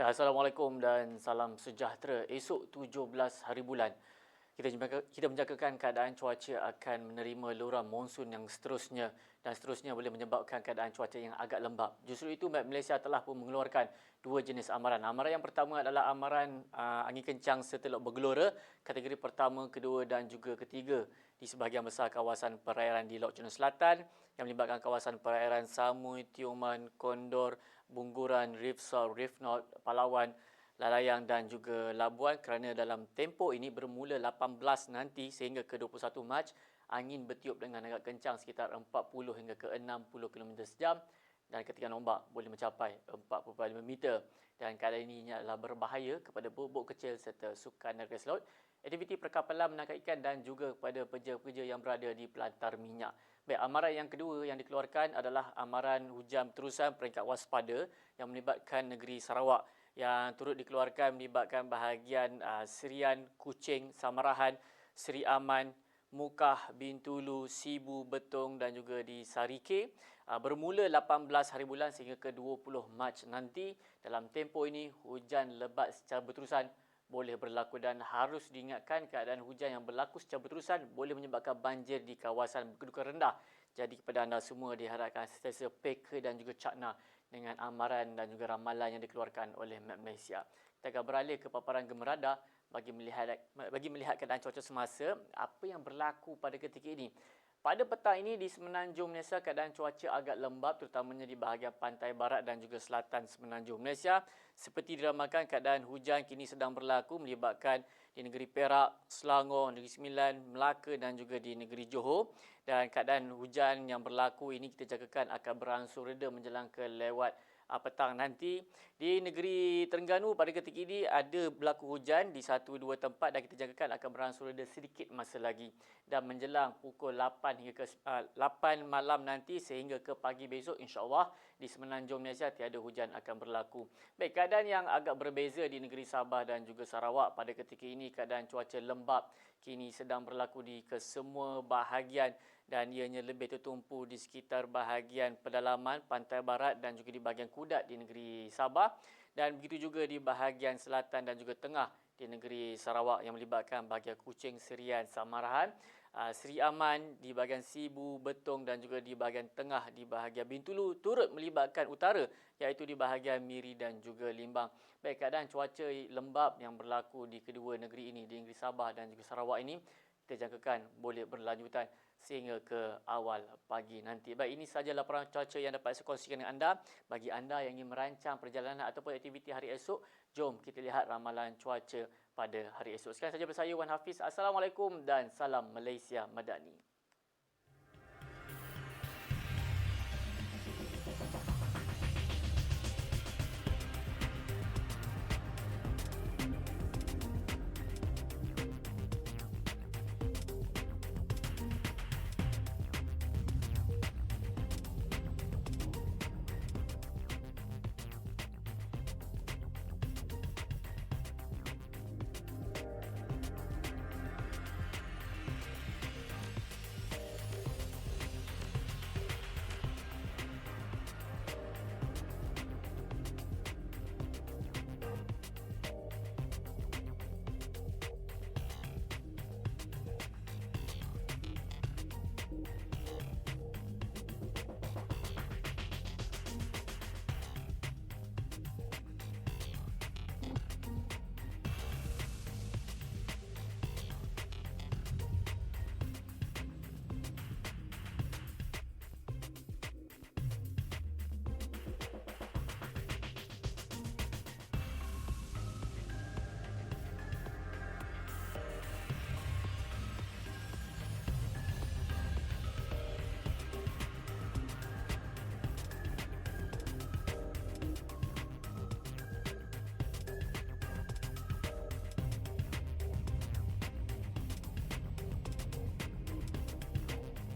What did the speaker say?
Assalamualaikum dan salam sejahtera. Esok 17 hari bulan kita kita menjangkakan keadaan cuaca akan menerima lura monsun yang seterusnya dan seterusnya boleh menyebabkan keadaan cuaca yang agak lembap. Justru itu Met Malaysia telah pun mengeluarkan dua jenis amaran. Amaran yang pertama adalah amaran uh, angin kencang setelok bergelora kategori pertama, kedua dan juga ketiga di sebahagian besar kawasan perairan di Laut Cina Selatan yang melibatkan kawasan perairan Samui, Tioman, Kondor, Bungguran, Reef North, Palawan, Lalayang dan juga Labuan kerana dalam tempoh ini bermula 18 nanti sehingga ke 21 Mac angin bertiup dengan agak kencang sekitar 40 hingga ke 60 km sejam dan ketika nombak boleh mencapai 4.5 meter. Dan keadaan ini adalah berbahaya kepada bot-bot kecil serta sukan negara laut. Aktiviti perkapalan menangkap ikan dan juga kepada pekerja-pekerja yang berada di pelantar minyak. Baik, amaran yang kedua yang dikeluarkan adalah amaran hujan terusan peringkat waspada yang melibatkan negeri Sarawak yang turut dikeluarkan melibatkan bahagian uh, Serian, Kuching, Samarahan, Seri Aman, Mukah, Bintulu, Sibu, Betong dan juga di Sarike. Ah, bermula 18 hari bulan sehingga ke 20 Mac nanti. Dalam tempoh ini, hujan lebat secara berterusan boleh berlaku dan harus diingatkan keadaan hujan yang berlaku secara berterusan boleh menyebabkan banjir di kawasan berkedudukan rendah. Jadi kepada anda semua diharapkan sentiasa peka dan juga cakna dengan amaran dan juga ramalan yang dikeluarkan oleh Map Malaysia. Kita akan beralih ke paparan gemerada bagi melihat bagi melihat keadaan cuaca semasa apa yang berlaku pada ketika ini. Pada petang ini di Semenanjung Malaysia keadaan cuaca agak lembap terutamanya di bahagian pantai barat dan juga selatan Semenanjung Malaysia. Seperti diramakan keadaan hujan kini sedang berlaku melibatkan di negeri Perak, Selangor, Negeri Sembilan, Melaka dan juga di negeri Johor. Dan keadaan hujan yang berlaku ini kita jangkakan akan beransur reda menjelang ke lewat uh, petang nanti di negeri Terengganu pada ketika ini ada berlaku hujan di satu dua tempat dan kita jangkakan akan beransur reda sedikit masa lagi dan menjelang pukul 8 hingga ke uh, 8 malam nanti sehingga ke pagi besok insya-Allah di Semenanjung Malaysia tiada hujan akan berlaku. Baik keadaan yang agak berbeza di negeri Sabah dan juga Sarawak pada ketika ini keadaan cuaca lembap kini sedang berlaku di kesemua bahagian dan ianya lebih tertumpu di sekitar bahagian pedalaman pantai barat dan juga di bahagian kudat di negeri Sabah dan begitu juga di bahagian selatan dan juga tengah di negeri Sarawak yang melibatkan bahagian Kuching, Serian, Samarahan, ah, Seri Aman di bahagian Sibu, Betong dan juga di bahagian tengah di bahagian Bintulu turut melibatkan utara iaitu di bahagian Miri dan juga Limbang. Baik keadaan cuaca lembap yang berlaku di kedua negeri ini di negeri Sabah dan juga Sarawak ini kita jangkakan boleh berlanjutan sehingga ke awal pagi nanti. Baik, ini sahaja laporan cuaca yang dapat saya kongsikan dengan anda. Bagi anda yang ingin merancang perjalanan ataupun aktiviti hari esok, jom kita lihat ramalan cuaca pada hari esok. Sekarang saja bersama Wan Hafiz. Assalamualaikum dan salam Malaysia Madani.